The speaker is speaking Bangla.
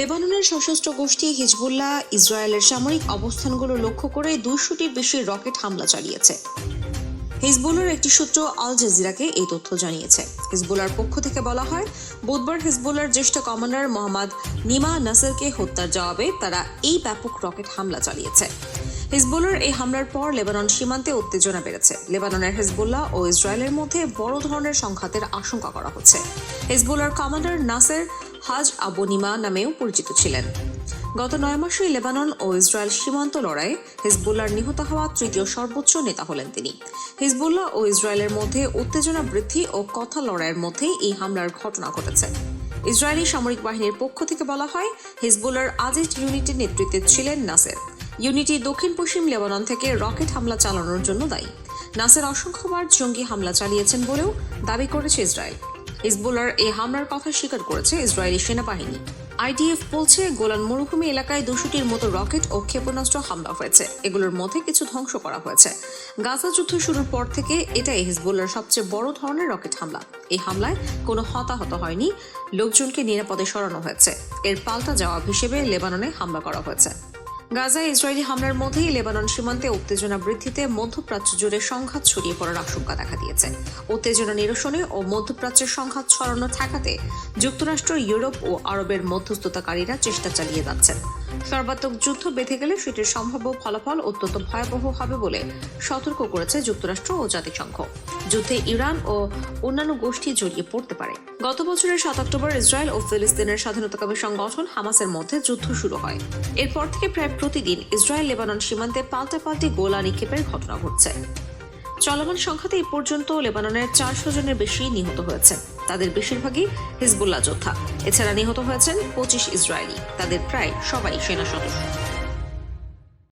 লেবাননের সশস্ত্র গোষ্ঠী হিজবুল্লাহ ইসরায়েলের সামরিক অবস্থানগুলো লক্ষ্য করে দুইশোটির বেশি রকেট হামলা চালিয়েছে। হিজবুলের একটি সূত্র আল জাজিরাকে এই তথ্য জানিয়েছে। হিজবুলার পক্ষ থেকে বলা হয়, বুধবার হিজবুলার জ্যেষ্ঠ কমান্ডার মোহাম্মদ নিমা নাসেরকে হত্যার জবাবে তারা এই ব্যাপক রকেট হামলা চালিয়েছে। হিজবুলের এই হামলার পর লেবানন সীমান্তে উত্তেজনা বেড়েছে। লেবাননের হিজবুল্লাহ ও ইসরায়েলের মধ্যে বড় ধরনের সংঘাতের আশঙ্কা করা হচ্ছে। হিজবুলার কমান্ডার নাসের হাজ আবনিমা নামেও পরিচিত ছিলেন। গত নয় মাসে লেবানন ও ইসরায়েল সীমান্ত লড়াইয়ে হিজবুল্লার নিহত হওয়া তৃতীয় সর্বোচ্চ নেতা হলেন তিনি। হিজবুল্লাহ ও ইসরায়েলের মধ্যে উত্তেজনা বৃদ্ধি ও কথা লড়াইয়ের মধ্যেই এই হামলার ঘটনা ঘটেছে। ইসরায়েলি সামরিক বাহিনীর পক্ষ থেকে বলা হয় হিজবুল্লার আজিজ ইউনিটের নেতৃত্বে ছিলেন নাসের। ইউনিটি দক্ষিণ পশ্চিম লেবানন থেকে রকেট হামলা চালানোর জন্য দায়ী। নাসের অসংখ্যবার জঙ্গি হামলা চালিয়েছেন বলেও দাবি করেছে ইসরায়েল। হিজবুল্লার এই হামলার কথা স্বীকার করেছে ইসরায়েলি সেনাবাহিনী। আইডিএফ বলছে, গোলান মরুভূমি এলাকায় দুশোটির মতো রকেট ও ক্ষেপণাস্ত্র হামলা হয়েছে। এগুলোর মধ্যে কিছু ধ্বংস করা হয়েছে। গাজা যুদ্ধ শুরুর পর থেকে এটাই হিজবুল্লার সবচেয়ে বড় ধরনের রকেট হামলা। এই হামলায় কোনো হতাহত হয়নি, লোকজনকে নিরাপদে সরানো হয়েছে। এর পাল্টা জবাব হিসেবে লেবাননে হামলা করা হয়েছে। গাজায় ইসরায়েলি হামলার মধ্যেই লেবানন সীমান্তে উত্তেজনা বৃদ্ধিতে মধ্যপ্রাচ্য জুড়ে সংঘাত ছড়িয়ে পড়ার আশঙ্কা দেখা দিয়েছে। উত্তেজনা নিরসনে ও মধ্যপ্রাচ্যের সংঘাত ছড়ানো ঠেকাতে যুক্তরাষ্ট্র, ইউরোপ ও আরবের মধ্যস্থতাকারীরা চেষ্টা চালিয়ে যাচ্ছেন। সর্বাত্মক যুদ্ধ বেঁধে গেলে সেটির সম্ভাব্য ফলাফল অত্যন্ত ভয়াবহ হবে বলে সতর্ক করেছে যুক্তরাষ্ট্র ও জাতিসংঘ। যুদ্ধে ইরান ও অন্যান্য গোষ্ঠী জড়িয়ে পড়তে পারে। গত বছরের সাত অক্টোবর ইসরায়েল ও ফিলিস্তিনের স্বাধীনতাকামী সংগঠন হামাসের মধ্যে যুদ্ধ শুরু হয়। এরপর থেকে প্রায় প্রতিদিন ইসরায়েল লেবানন সীমান্তে পাল্টা পাল্টাপাল্টি গোলা নিক্ষেপের ঘটনা ঘটছে। চলমান সংখ্যাতে এই পর্যন্ত লেবাননের চারশো জনের বেশি নিহত হয়েছে তাদের বেশিরভাগই হিজবুল্লাহ যোদ্ধা। এছাড়া নিহত হয়েছেন পঁচিশ ইসরায়েলি। তাদের প্রায় সবাই সেনা সদস্য।